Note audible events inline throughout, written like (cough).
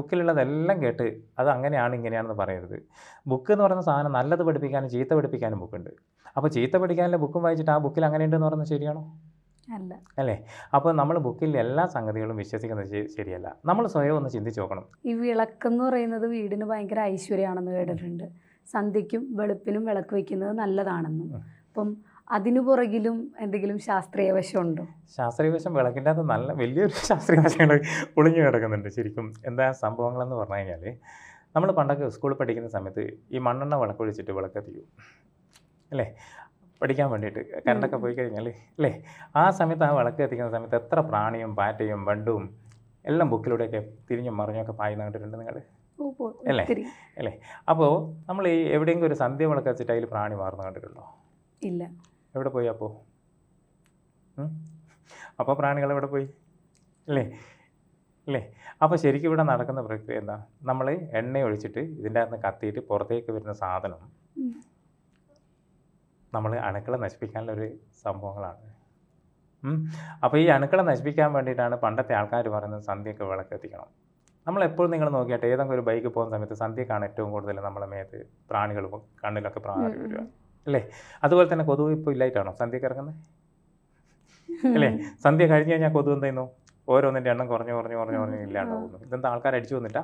ബുക്കിലുള്ളതെല്ലാം കേട്ട് അത് അങ്ങനെയാണ് ഇങ്ങനെയാണെന്ന് പറയരുത്. ബുക്ക് എന്ന് പറയുന്ന സാധനം നല്ലത് പഠിപ്പിക്കാനും ചീത്ത പഠിപ്പിക്കാനും ബുക്കുണ്ട്. അപ്പോൾ ചീത്ത പഠിക്കാനുള്ള ബുക്കും വായിച്ചിട്ട് ആ ബുക്കിൽ അങ്ങനെ ഉണ്ടെന്ന് പറയുന്നത് ശരിയാണോ? അല്ല. അല്ലേ? അപ്പോൾ നമ്മൾ ബുക്കിൽ എല്ലാ സംഗതികളും വിശ്വസിക്കുന്നത് ശരിയല്ല. നമ്മൾ സ്വയം ഒന്ന് ചിന്തിച്ച് നോക്കണം. ഈ വിളക്കെന്ന് പറയുന്നത് വീടിന് ഭയങ്കര ഐശ്വര്യമാണെന്ന് കേട്ടിട്ടുണ്ട്. സന്ധ്യയ്ക്കും വെളുപ്പിനും വിളക്ക് വയ്ക്കുന്നത് നല്ലതാണെന്നും. അപ്പം അതിനു പുറകിലും എന്തെങ്കിലും ശാസ്ത്രീയ വശമുണ്ടോ? ശാസ്ത്രീയ വശം വിളക്കിന്റെ അകത്ത് നല്ല വലിയൊരു (laughs) ശാസ്ത്രീയ വശങ്ങൾ ഒളിഞ്ഞു കിടക്കുന്നുണ്ട് ശരിക്കും. എന്താ സംഭവങ്ങളെന്ന് പറഞ്ഞു കഴിഞ്ഞാൽ നമ്മൾ പണ്ടൊക്കെ സ്കൂളിൽ പഠിക്കുന്ന സമയത്ത് ഈ മണ്ണെണ്ണ വിളക്കൊഴിച്ചിട്ട് വിളക്ക് കത്തിക്കും അല്ലേ? പഠിക്കാൻ വേണ്ടിയിട്ട് കറണ്ടൊക്കെ പോയി കഴിഞ്ഞാൽ അല്ലേ? ആ സമയത്ത് ആ വിളക്ക് എത്തിക്കുന്ന സമയത്ത് എത്ര പ്രാണിയും പാറ്റയും വണ്ടും എല്ലാം ബുക്കിലൂടെയൊക്കെ തിരിഞ്ഞും മറിഞ്ഞൊക്കെ പായുന്ന കണ്ടിട്ടുണ്ട് നിങ്ങൾ അല്ലേ? അല്ലേ? അപ്പോൾ നമ്മൾ ഈ എവിടെയെങ്കിലും ഒരു സന്ധ്യ വിളക്ക് വെച്ചിട്ട് അതിൽ പ്രാണി മാറുന്ന കണ്ടിട്ടുണ്ടോ? ഇല്ല. എവിടെ പോയി അപ്പോൾ അപ്പോൾ പ്രാണികൾ എവിടെ പോയി? അല്ലേ അല്ലേ അപ്പോൾ ശരിക്കും ഇവിടെ നടക്കുന്ന പ്രക്രിയ എന്താ? നമ്മൾ എണ്ണ ഒഴിച്ചിട്ട് ഇതിന്റെ അകത്ത് കത്തിയിട്ട് പുറത്തേക്ക് വരുന്ന സാധനം നമ്മൾ അണുക്കളെ നശിപ്പിക്കാനുള്ള ഒരു സംഭവങ്ങളാണ്. അപ്പോൾ ഈ അണുക്കളെ നശിപ്പിക്കാൻ വേണ്ടിയിട്ടാണ് പണ്ടത്തെ ആൾക്കാർ പറയുന്നത് സന്ധ്യയൊക്കെ വിളക്കെത്തിക്കണം നമ്മളെപ്പോഴും നിങ്ങൾ നോക്കിയാട്ടെ ഏതെങ്കിലും ഒരു ബൈക്ക് പോകുന്ന സമയത്ത് സന്ധ്യക്കാണ് ഏറ്റവും കൂടുതൽ നമ്മളെ മേത്ത് പ്രാണികൾ കണ്ണിലൊക്കെ പ്രാണി വരിക അല്ലേ? അതുപോലെ തന്നെ കൊതുക് ഇപ്പോൾ ഇല്ലായിട്ടാണോ സന്ധ്യ ഇറങ്ങുന്നത് അല്ലേ? സന്ധ്യ കഴിഞ്ഞ് കഴിഞ്ഞാൽ കൊതുക് എന്തായിരുന്നു ഓരോന്നിന്റെ എണ്ണം കുറഞ്ഞു കുറഞ്ഞു കുറഞ്ഞു കുറഞ്ഞു ഇല്ലാണ്ട് പോകുന്നു. ഇതെന്താ ആൾക്കാർ അടിച്ചു വന്നിട്ടാ?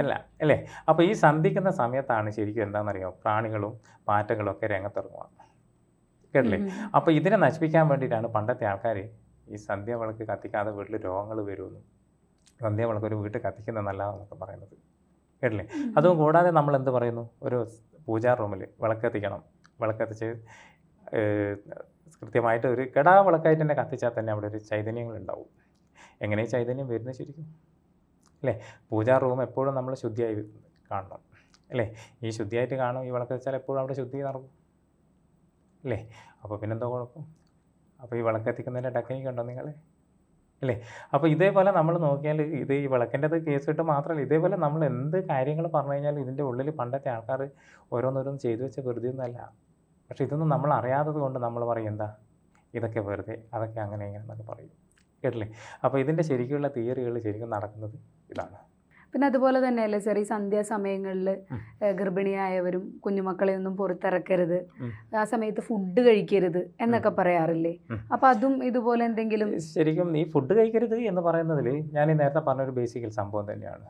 അല്ല. അല്ല. അപ്പോൾ ഈ സന്ധിക്കുന്ന സമയത്താണ് ശരിക്കും എന്താണെന്നറിയോ? പ്രാണികളും പാറ്റകളും ഒക്കെ രംഗത്തിറങ്ങുക. കേട്ടില്ലേ? അപ്പോൾ ഇതിനെ നശിപ്പിക്കാൻ വേണ്ടിയിട്ടാണ് പണ്ടത്തെ ആൾക്കാർ ഈ സന്ധ്യ വിളക്ക് കത്തിക്കാതെ വീട്ടിൽ രോഗങ്ങൾ വരുമെന്ന്. സന്ധ്യ വിളക്ക് ഒരു വീട്ടിൽ കത്തിക്കുന്നത് നല്ലതാണെന്നൊക്കെ പറയുന്നത്. കേട്ടില്ലേ? അതും കൂടാതെ നമ്മൾ എന്ത് പറയുന്നു? ഒരു പൂജാ റൂമിൽ വിളക്ക് കത്തിക്കണം. വിളക്ക് കത്തിച്ച് കൃത്യമായിട്ട് ഒരു കെടാ വിളക്കായിട്ട് തന്നെ കത്തിച്ചാൽ തന്നെ അവിടെ ഒരു ചൈതന്യങ്ങൾ ഉണ്ടാവും എങ്ങനെ ചൈതന്യം വരുന്നത് ശരിക്കും? അല്ലേ? പൂജാ റൂം എപ്പോഴും നമ്മൾ ശുദ്ധിയായി കാണണം. അല്ലേ? ഈ ശുദ്ധിയായിട്ട് കാണും ഈ വിളക്ക് വെച്ചാൽ എപ്പോഴും അവിടെ ശുദ്ധി നടക്കും. അല്ലേ? അപ്പോൾ പിന്നെന്തോ കുഴപ്പം? അപ്പോൾ ഈ വിളക്കെത്തിക്കുന്നതിന്റെ ടെക്നിക്ക് ഉണ്ടോ നിങ്ങൾ അല്ലേ? അപ്പോൾ ഇതേപോലെ നമ്മൾ നോക്കിയാൽ ഇത് ഈ വിളക്കിന്റെത് കേസ് കിട്ടും മാത്രമല്ല ഇതേപോലെ നമ്മൾ എന്ത് കാര്യങ്ങൾ പറഞ്ഞു കഴിഞ്ഞാൽ ഇതിന്റെ ഉള്ളിൽ പണ്ടത്തെ ആൾക്കാർ ഓരോന്നോരോന്ന് ചെയ്തു വെച്ച വെറുതെ പക്ഷേ ഇതൊന്നും നമ്മൾ അറിയാത്തത് കൊണ്ട് നമ്മൾ പറയും എന്താ? ഇതൊക്കെ വെറുതെ അതൊക്കെ അങ്ങനെ ഇങ്ങനെ എന്നൊക്കെ പറയും. കേട്ടില്ലേ? അപ്പോൾ ഇതിന്റെ ശരിക്കുള്ള തിയറികൾ ശരിക്കും നടക്കുന്നത് ഇതാണ്. പിന്നെ അതുപോലെ തന്നെയല്ലേ സാർ ഈ സന്ധ്യാസമയങ്ങളിൽ. ഗർഭിണിയായവരും കുഞ്ഞുമക്കളെ ഒന്നും പുറത്തിറക്കരുത്. ആ സമയത്ത് ഫുഡ് കഴിക്കരുത് എന്നൊക്കെ പറയാറില്ലേ? അപ്പം അതും ഇതുപോലെ എന്തെങ്കിലും ശരിക്കും ഈ ഫുഡ് കഴിക്കരുത് എന്ന് പറയുന്നതിൽ ഞാൻ ഈ നേരത്തെ പറഞ്ഞൊരു ബേസിക്കൽ സംഭവം തന്നെയാണ്.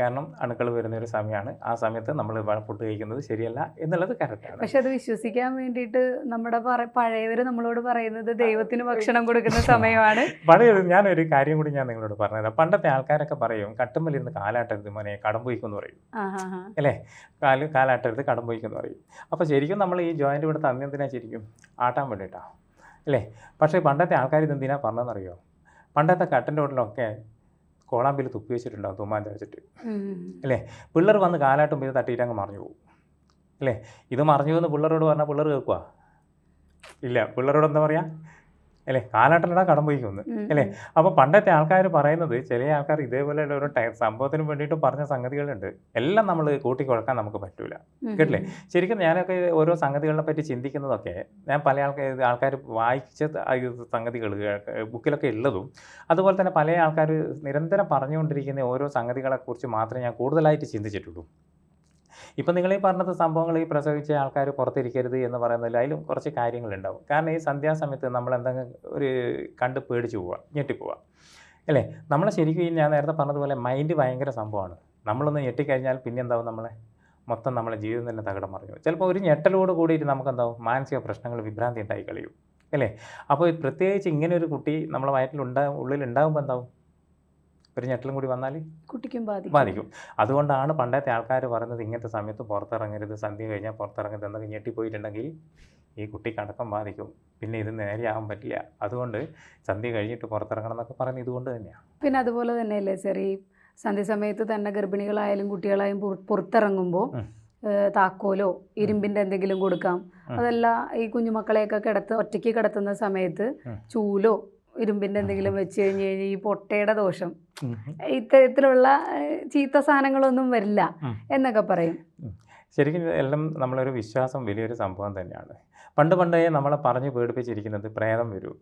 കാരണം അണുക്കൾ വരുന്ന ഒരു സമയമാണ്. ആ സമയത്ത് നമ്മൾ ഫുഡ് കഴിക്കുന്നത് ശരിയല്ല എന്നുള്ളത് കറക്റ്റാണ് പക്ഷെ അത് വിശ്വസിക്കാൻ വേണ്ടിയിട്ട് നമ്മുടെ പഴയവര് നമ്മളോട് പറയുന്നത് ദൈവത്തിന് ഭക്ഷണം കൊടുക്കുന്ന സമയമാണ്. പഴയ ഞാനൊരു കാര്യം കൂടി ഞാൻ നിങ്ങളോട് പറഞ്ഞുതരാം. പണ്ടത്തെ ആൾക്കാരൊക്കെ പറയും കട്ടുമ്പലിരുന്ന് കാലാട്ടരുത് മോനെ കടമ്പൊയ്ക്കെന്ന് പറയും. അല്ലേ? കാൽ കാലാട്ടരുത് കടമ്പൊയ്ക്കെന്ന് പറയും. അപ്പോൾ ശരിക്കും നമ്മൾ ഈ ജോയിന്റ് ഇവിടെ തന്നെന്തിനാ ശരിക്കും? ആട്ടാൻ വേണ്ടിയിട്ടാണ് അല്ലേ? പക്ഷേ പണ്ടത്തെ ആൾക്കാർ ഇതെന്തിനാ പറഞ്ഞതെന്നറിയോ? പണ്ടത്തെ കട്ടന്റെ ഉള്ളിലൊക്കെ കോളാമ്പിൽ തുപ്പി വെച്ചിട്ടുണ്ടാവും തുമ്മാൻ വെച്ചിട്ട് അല്ലേ? പിള്ളേർ വന്ന് കാലാട്ടും ഇത് തട്ടിയിട്ട് അങ്ങ് മറിഞ്ഞു പോകും. അല്ലേ? ഇത് മറിഞ്ഞു എന്ന് പിള്ളേരോട് പറഞ്ഞാൽ പിള്ളേർ കേൾക്കുക ഇല്ല പിള്ളേരോട് എന്താ പറയുക അല്ലേ? കാലാട്ടലടാ കടം പോയിക്കൊന്ന് അല്ലേ? അപ്പൊ അപ്പോൾ പണ്ടത്തെ ആൾക്കാർ പറയുന്നത് ചില ആൾക്കാർ ഇതേപോലെയുള്ള ഒരു സംഭവത്തിന് വേണ്ടിയിട്ട് പറഞ്ഞ സംഗതികളുണ്ട്. എല്ലാം നമ്മൾ കൂട്ടിക്കുഴക്കാൻ നമുക്ക് പറ്റൂല. കേട്ടില്ലേ? ശരിക്കും ഞാനൊക്കെ ഓരോ സംഗതികളെ പറ്റി ചിന്തിക്കുന്നതൊക്കെ ഞാൻ പല ആൾക്കാർ ആൾക്കാർ വായിച്ച സംഗതികൾ ബുക്കിലൊക്കെ ഉള്ളതും അതുപോലെ തന്നെ പല ആൾക്കാർ നിരന്തരം പറഞ്ഞുകൊണ്ടിരിക്കുന്ന ഓരോ സംഗതികളെക്കുറിച്ച് മാത്രമേ ഞാൻ കൂടുതലായിട്ട് ചിന്തിച്ചിട്ടുള്ളൂ. ഇപ്പം നിങ്ങൾ ഈ പറഞ്ഞത് സംഭവങ്ങൾ ഈ പ്രസവിച്ച ആൾക്കാർ പുറത്തിരിക്കരുത് എന്ന് പറയുന്നതിൽ അതിലും കുറച്ച് കാര്യങ്ങളുണ്ടാവും. കാരണം ഈ സന്ധ്യാസമയത്ത് നമ്മൾ എന്തെങ്കിലും ഒരു കണ്ട് പേടിച്ച് പോവുക ഞെട്ടിപ്പോവുക അല്ലേ? നമ്മളെ ശരിക്കും ഞാൻ നേരത്തെ പറഞ്ഞതുപോലെ മൈൻഡ് ഭയങ്കര സംഭവമാണ്. നമ്മളൊന്ന് ഞെട്ടിക്കഴിഞ്ഞാൽ പിന്നെ എന്താവും നമ്മളെ? മൊത്തം നമ്മളെ ജീവിതം തന്നെ തകിടം മറിഞ്ഞു ചിലപ്പോൾ ഒരു ഞെട്ടലോട് കൂടിയിട്ട് നമുക്ക് എന്താവും മാനസിക പ്രശ്നങ്ങൾ വിഭ്രാന്തി ഉണ്ടായി കളിയും. അല്ലേ? അപ്പോൾ പ്രത്യേകിച്ച് ഇങ്ങനെ ഒരു കുട്ടി നമ്മളെ വയറ്റിലുണ്ടാ ഉള്ളിൽ ഉണ്ടാകുമ്പോൾ എന്താവും? ഒരു ഞെട്ടലും കൂടി വന്നാൽ കുട്ടിക്കും ബാധിക്കും. ബാധിക്കും. അതുകൊണ്ടാണ് പണ്ടത്തെ ആൾക്കാർ പറയുന്നത് ഇങ്ങനത്തെ സമയത്ത് പുറത്തിറങ്ങരുത് സന്ധ്യ കഴിഞ്ഞാൽ പുറത്തിറങ്ങരുത് എന്നൊക്കെ ഞെട്ടിപ്പോയിട്ടുണ്ടെങ്കിൽ ഈ കുട്ടിക്ക് അടക്കം ബാധിക്കും. പിന്നെ ഇത് നേരെയാകാൻ പറ്റില്ല. അതുകൊണ്ട് സന്ധ്യ കഴിഞ്ഞിട്ട് പുറത്തിറങ്ങണം എന്നൊക്കെ പറയുന്നത് ഇതുകൊണ്ട് തന്നെയാണ് പിന്നെ അതുപോലെ തന്നെയല്ലേ ചെറിയ ഈ സന്ധ്യസമയത്ത് തന്നെ ഗർഭിണികളായാലും കുട്ടികളായാലും പുറ- പുറത്തിറങ്ങുമ്പോൾ. താക്കോലോ ഇരുമ്പിന്റെ എന്തെങ്കിലും കൊടുക്കാം. അതല്ല ഈ കുഞ്ഞുമക്കളെയൊക്കെ കിടത്ത് ഒറ്റയ്ക്ക് കിടത്തുന്ന സമയത്ത് ചൂലോ ഇരുമ്പിന്റെ എന്തെങ്കിലും വെച്ച് കഴിഞ്ഞ് കഴിഞ്ഞാൽ ഈ പൊട്ടയുടെ ദോഷം. ഇത്തരത്തിലുള്ള ചീത്ത സാധനങ്ങളൊന്നും വരില്ല എന്നൊക്കെ പറയും. ശരിക്കും എല്ലാം നമ്മളൊരു വിശ്വാസം വലിയൊരു സംഭവം തന്നെയാണ്. പണ്ട് പണ്ടേ നമ്മളെ പറഞ്ഞ് പേടിപ്പിച്ചിരിക്കുന്നത് പ്രേതം വരൂ.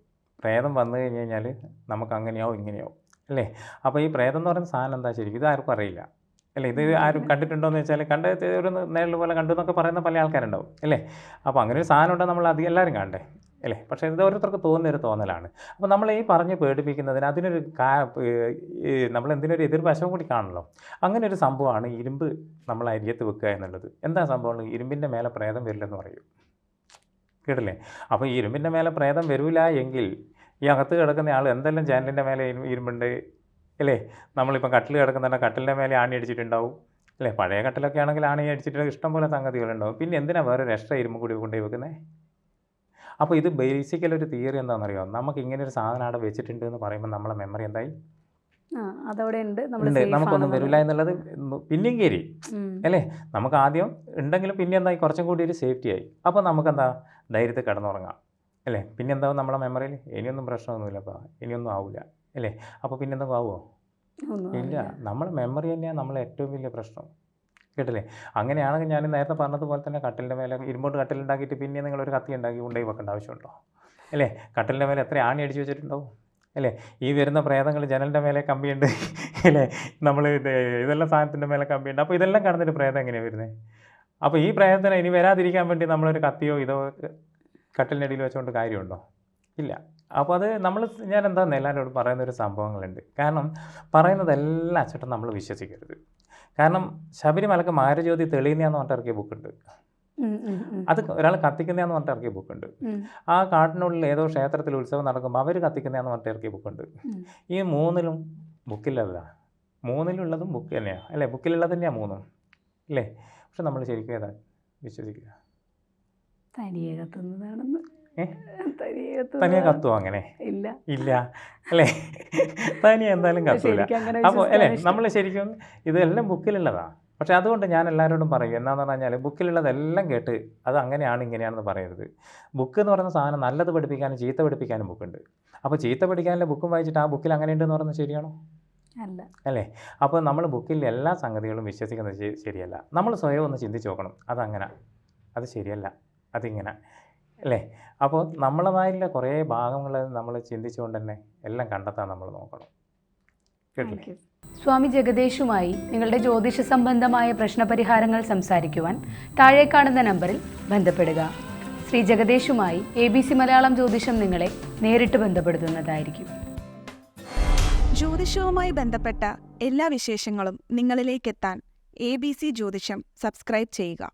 പ്രേതം വന്നു കഴിഞ്ഞ് കഴിഞ്ഞാൽ നമുക്ക് അങ്ങനെയാവും ഇങ്ങനെയാവും. അല്ലേ? അപ്പോൾ ഈ പ്രേതം എന്ന് പറയുന്ന സാധനം എന്താ ശരിക്കും? ഇത് ആർക്കും അറിയില്ല. അല്ലേ? ഇത് ആരും കണ്ടിട്ടുണ്ടോ എന്ന് വെച്ചാൽ കണ്ട ഒരു നേരിൽ പോലെ കണ്ടു എന്നൊക്കെ പറയുന്ന പല ആൾക്കാരുണ്ടാവും. അല്ലേ? അപ്പോൾ അങ്ങനെ ഒരു സാധനം ഉണ്ടെങ്കിൽ നമ്മൾ അധികം എല്ലാവരും കാണണ്ടേ? അല്ലേ? പക്ഷേ ഇത് ഓരോരുത്തർക്ക് തോന്നുന്ന ഒരു തോന്നലാണ്. അപ്പോൾ നമ്മൾ ഈ പറഞ്ഞ് പേടിപ്പിക്കുന്നതിന് അതിനൊരു കാ നമ്മൾ എന്തിനൊരു എതിർവശം കൂടി കാണണമല്ലോ അങ്ങനെ ഒരു സംഭവമാണ് ഇരുമ്പ് നമ്മൾ അരിയത്ത് വെക്കുക എന്നുള്ളത്. എന്താ സംഭവം? ഇരുമ്പിന്റെ മേലെ പ്രേതം വരില്ലെന്ന് പറയും. കേട്ടില്ലേ? അപ്പോൾ ഈ ഇരുമ്പിന്റെ മേലെ പ്രേതം വരില്ല എങ്കിൽ ഈ അകത്ത് കിടക്കുന്ന ആൾ എന്തെല്ലാം ചാനലിന്റെ മേലെ ഇരു- ഇരുമ്പുണ്ട്? അല്ലേ? നമ്മളിപ്പോൾ കട്ടിൽ കിടക്കുന്നുണ്ട് കട്ടിലിന്റെ മേലെ ആണി അടിച്ചിട്ടുണ്ടാവും. അല്ലേ? പഴയ കട്ടിലൊക്കെ ആണെങ്കിൽ ആണി അടിച്ചിട്ട് ഇഷ്ടംപോലെ സംഗതികളുണ്ടാവും. പിന്നെ എന്തിനാണ് വേറെ ഒരു എക്സ്ട്രാ ഇരുമ്പ് കൂടി കൊണ്ടുപോയി വെക്കുന്നത് അപ്പോൾ ഇത് ബേസിക്കൽ ഒരു തിയറി എന്താണെന്നറിയോ? നമുക്ക് ഇങ്ങനെ ഒരു സാധനം അവിടെ വെച്ചിട്ടുണ്ട് എന്ന് പറയുമ്പോൾ നമ്മളെ മെമ്മറി എന്തായി? അതവിടെ ഉണ്ട്. നമുക്കൊന്നും വരില്ല എന്നുള്ളത് പിന്നെയും കയറി അല്ലേ? നമുക്ക് ആദ്യം ഉണ്ടെങ്കിലും പിന്നെ എന്തായി? കുറച്ചും കൂടി ഒരു സേഫ്റ്റി ആയി. അപ്പോൾ നമുക്കെന്താ? ധൈര്യത്തിൽ കിടന്നുറങ്ങാം. അല്ലേ? പിന്നെ എന്താവും നമ്മളെ മെമ്മറിയിൽ ഇനിയൊന്നും പ്രശ്നമൊന്നുമില്ലപ്പാ ഇനിയൊന്നും ആവില്ല അല്ലേ? അപ്പോൾ പിന്നെന്തെങ്കിലും ആവുമോ? ഇല്ല. നമ്മളെ മെമ്മറി തന്നെയാണ് നമ്മളെ ഏറ്റവും വലിയ പ്രശ്നം. കേട്ടില്ലേ? അങ്ങനെയാണെങ്കിൽ ഞാൻ നേരത്തെ പറഞ്ഞതുപോലെ തന്നെ കട്ടിലിന്റെ മേലെ ഇരുമ്പോട്ട് കട്ടിലുണ്ടാക്കിയിട്ട് പിന്നെ നിങ്ങളൊരു കത്തി ഉണ്ടാക്കി കൊണ്ടുപോയി വെക്കേണ്ട ആവശ്യമുണ്ടോ? അല്ലേ? കട്ടിലിന്റെ മേലെ എത്ര ആണി അടിച്ചു വെച്ചിട്ടുണ്ടാവും? അല്ലേ? ഈ വരുന്ന പ്രേതങ്ങൾ ജനലിന്റെ മേലെ കമ്പിയുണ്ട്. അല്ലേ? നമ്മൾ ഇത് ഇതെല്ലാം സാധനത്തിന്റെ മേലെ കമ്പിയുണ്ട്. അപ്പോൾ ഇതെല്ലാം കടന്നിട്ട് പ്രേതം എങ്ങനെയാണ് വരുന്നത് അപ്പോൾ ഈ പ്രേതത്തിന് ഇനി വരാതിരിക്കാൻ വേണ്ടി നമ്മളൊരു കത്തിയോ ഇതോ കട്ടിലിനടിയിൽ വെച്ചുകൊണ്ട് കാര്യമുണ്ടോ? ഇല്ല. അപ്പോൾ അത് നമ്മൾ ഞാൻ എന്താ എല്ലാവരോടും പറയുന്ന ഒരു സംഭവങ്ങളുണ്ട്. കാരണം പറയുന്നതെല്ലാം അച്ചട്ടം നമ്മൾ വിശ്വസിക്കരുത്. കാരണം ശബരിമലക്ക് മാരജ്യോതി തെളിയുന്നതെന്ന് പറഞ്ഞിട്ട് ഇറക്കിയ ബുക്കുണ്ട്. അത് ഒരാൾ കത്തിക്കുന്നതെന്ന് പറഞ്ഞിട്ട് ഇറക്കിയ ബുക്കുണ്ട്. ആ കാട്ടിനുള്ളിൽ ഏതോ ക്ഷേത്രത്തിൽ ഉത്സവം നടക്കുമ്പോൾ അവർ കത്തിക്കുന്നതെന്ന് പറഞ്ഞിട്ട് ഇറക്കിയ ബുക്കുണ്ട്. ഈ മൂന്നിലും ബുക്കില്ലല്ല മൂന്നിലുള്ളതും ബുക്ക് തന്നെയാണ് അല്ലേ? ബുക്കിലുള്ളത് തന്നെയാണ് മൂന്നും. അല്ലേ പക്ഷെ നമ്മൾ ശരിക്കും ഏതാ വിശ്വസിക്കുക തനിയെ കത്തുന്നതാണെന്ന്? തനിയെ കത്തുവോ അങ്ങനെ? ഇല്ല. ഇല്ല. അല്ലേ? തനിയെ എന്തായാലും കത്തൂല. അപ്പോൾ അല്ലേ? നമ്മൾ ശരിക്കും ഇതെല്ലാം ബുക്കിലുള്ളതാണ് പക്ഷെ അതുകൊണ്ട് ഞാൻ എല്ലാവരോടും പറയും എന്താണെന്ന് പറഞ്ഞാൽ ബുക്കിലുള്ളതെല്ലാം കേട്ട് അത് അങ്ങനെയാണ് ഇങ്ങനെയാണെന്ന് പറയരുത്. ബുക്ക് എന്ന് പറയുന്ന സാധനം നല്ലത് പഠിപ്പിക്കാനും ചീത്ത പഠിപ്പിക്കാനും ബുക്കുണ്ട്. അപ്പോൾ ചീത്ത പഠിക്കാനുള്ള ബുക്കും വായിച്ചിട്ട് ആ ബുക്കിൽ അങ്ങനെ ഉണ്ടെന്ന് പറയുന്നത് ശരിയാണോ? അല്ല. അല്ലേ? അപ്പോൾ നമ്മൾ ബുക്കിൽ എല്ലാ സംഗതികളും വിശ്വസിക്കുന്നത് ശരിയല്ല. നമ്മൾ സ്വയം ഒന്ന് ചിന്തിച്ച് നോക്കണം. അതങ്ങനെ. അത് ശരിയല്ല. അതിങ്ങനെ. അല്ലേ? അപ്പോൾ നമ്മളതായിട്ടുള്ള കുറേ ഭാഗങ്ങൾ നമ്മൾ ചിന്തിച്ചുകൊണ്ട് തന്നെ എല്ലാം കണ്ടെത്താൻ നമ്മൾ നോക്കണം. കേട്ടില്ലേ? സ്വാമി ജഗദേഷുമായി നിങ്ങളുടെ ജ്യോതിഷ സംബന്ധമായ പ്രശ്നപരിഹാരങ്ങൾ സംസാരിക്കുവാൻ താഴെ കാണുന്ന നമ്പറിൽ ബന്ധപ്പെടുക. Shri ജഗദേഷുമായി A B C Malayalam Jyothisham നിങ്ങളെ നേരിട്ട് ബന്ധപ്പെടുത്തുന്നതായിരിക്കും. ജ്യോതിഷവുമായി ബന്ധപ്പെട്ട എല്ലാ വിശേഷങ്ങളും നിങ്ങളിലേക്കെത്താൻ A B C Jyothisham subscribe ചെയ്യുക.